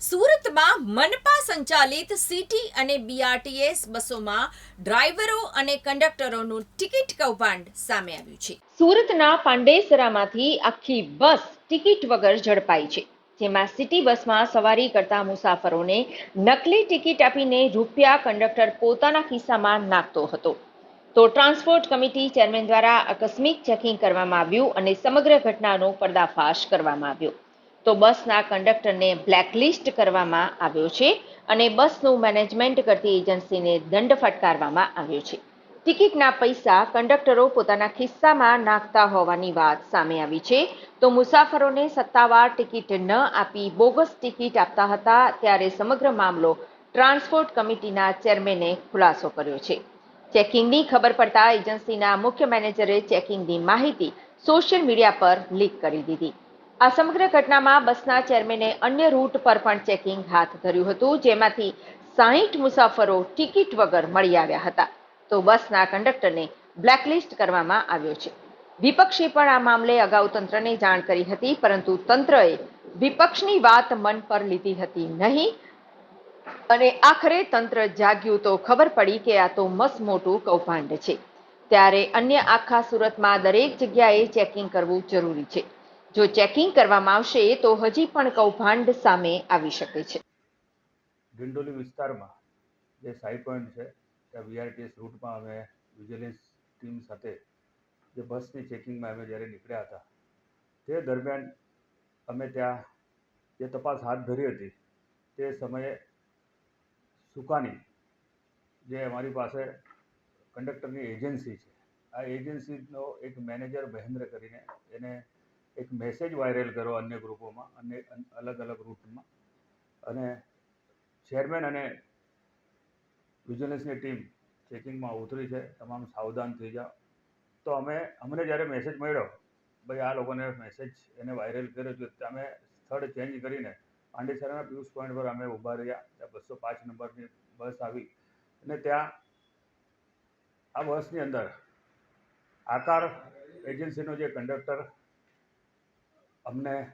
સુરતમાં મનપા સંચાલિત સિટી અને બીઆરટીએસ બસોમાં ડ્રાઈવરો અને કંડક્ટરોનું ટિકિટ કૌભાંડ સામે આવ્યું છે. સુરતના પાંડેસરામાંથી આખી બસ ટિકિટ વગર ઝડપાઈ છે, જેમાં સિટી બસમાં સવારી કરતા મુસાફરોને નકલી ટિકિટ આપીને રૂપિયા કંડક્ટર પોતાના ખિસ્સામાં નાખતો હતો. તો ટ્રાન્સપોર્ટ કમિટી ચેરમેન દ્વારા આકસ્મિક ચેકિંગ કરવામાં આવ્યું અને સમગ્ર ઘટનાનો પર્દાફાશ કરવામાં આવ્યો. તો બસના કંડક્ટરને બ્લેકલિસ્ટ કરવામાં આવ્યો છે અને બસનું મેનેજમેન્ટ કરતી એજન્સીને દંડ ફટકારવામાં આવ્યો છે. ટિકિટના પૈસા કંડક્ટરો પોતાના ખિસ્સામાં નાખતા હોવાની વાત સામે આવી છે. તો મુસાફરોને સત્તાવાર ટિકિટ ન આપી બોગસ ટિકિટ આપતા હતા ત્યારે સમગ્ર મામલો ટ્રાન્સપોર્ટ કમિટીના ચેરમેને ખુલાસો કર્યો છે. ચેકિંગની ખબર પડતા એજન્સીના મુખ્ય મેનેજરે ચેકિંગની માહિતી સોશિયલ મીડિયા પર લીક કરી દીધી. આ સમગ્ર ઘટનામાં બસના ચેરમેને અન્ય રૂટ પર પણ ચેકિંગ હાથ ધર્યું હતું, જેમાંથી સાહીઠ મુસાફરો ટિકિટ વગર મળી આવ્યા હતા. તો બસના કંડક્ટરને બ્લેકલિસ્ટ કરવામાં આવ્યો છે. વિપક્ષે પણ આ મામલે અગાઉ તંત્રને જાણ કરી હતી, પરંતુ તંત્રએ વિપક્ષની વાત મન પર લીધી હતી નહીં. અને આખરે તંત્ર જાગ્યું તો ખબર પડી કે આ તો મસ મોટું કૌભાંડ છે. ત્યારે અન્ય આખા સુરતમાં દરેક જગ્યાએ ચેકિંગ કરવું જરૂરી છે. જો ચેકિંગ કરવામાં આવશે, તો હજી પણ કૌભાંડ સામે આવી શકે છે. ડિંડોલી વિસ્તારમાં જે સાઈ પોઈન્ટ છે, ત્યાં વીઆરટીએસ રૂટમાં અમે વિજિલન્સ ટીમ સાથે જે બસની ચેકિંગમાં અમે જ્યારે નીકળ્યા હતા, તે દરમિયાન અમે ત્યાં જે તપાસ હાથ ધરી હતી, તે સમયે સુકાની જે અમારી પાસે કંડક્ટરની એજન્સી છે, આ એજન્સીનો એક મેનેજર મહેન્દ્ર કરીને એને એક મેસેજ વાયરલ કર્યો અન્ય ગ્રુપોમાં અને, અલગ અલગ રૂટમાં અને ચેરમેન અને વિજિલન્સની ટીમ ચેકિંગમાં ઉતરી છે, તમામ સાવધાન થઈ જાઓ. તો અમે, અમને જ્યારે મેસેજ મળ્યો, ભાઈ, આ લોકોને મેસેજ એને વાયરલ કર્યો છે અમે સ્થળ ચેન્જ કરીને પાંડેસરાના પિયુષ પોઈન્ટ પર અમે ઊભા રહ્યા. ત્યાં બસો પાંચ નંબરની બસ આવી. અને ત્યાં, આ બસની અંદર આકાર એજન્સીનો જે કંડક્ટર અમને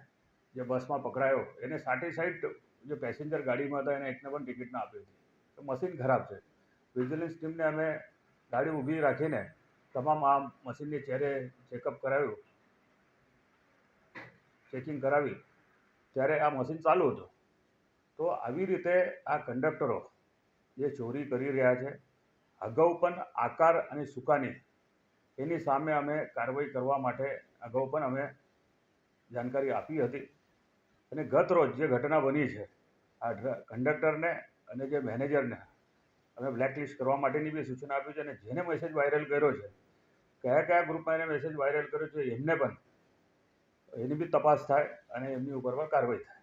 જે બસમાં પકડાયો, એને સાટી સાઈડ જે પેસેન્જર ગાડીમાં હતા, એને એકને પણ ટિકિટ ના આપી હતી. તો મશીન ખરાબ છે. વિજિલન્સ ટીમને અમે ગાડી ઊભી રાખીને તમામ આ મશીનની ચહેરે ચેકઅપ કરાવ્યું. ચેકિંગ કરાવી. ત્યારે આ મશીન ચાલુ હતું. તો આવી રીતે આ કંડક્ટરો જે ચોરી કરી રહ્યા છે, અગાઉ પણ આકાર અને સુકાની, એની સામે અમે કાર્યવાહી કરવા માટે અગાઉ પણ અમે જાણકારી આપી હતી. અને ગત રોજ જે ઘટના બની છે, આ કંડક્ટરને અને જે મેનેજરને અમે બ્લેકલિસ્ટ કરવા માટેની બી સૂચના આપી છે અને જેને મેસેજ વાયરલ કર્યો છે, કયા કયા ગ્રુપમાં એને મેસેજ વાયરલ કર્યો છે, એમને પણ એની બી તપાસ થાય અને એમની ઉપર પણ કાર્યવાહી થાય.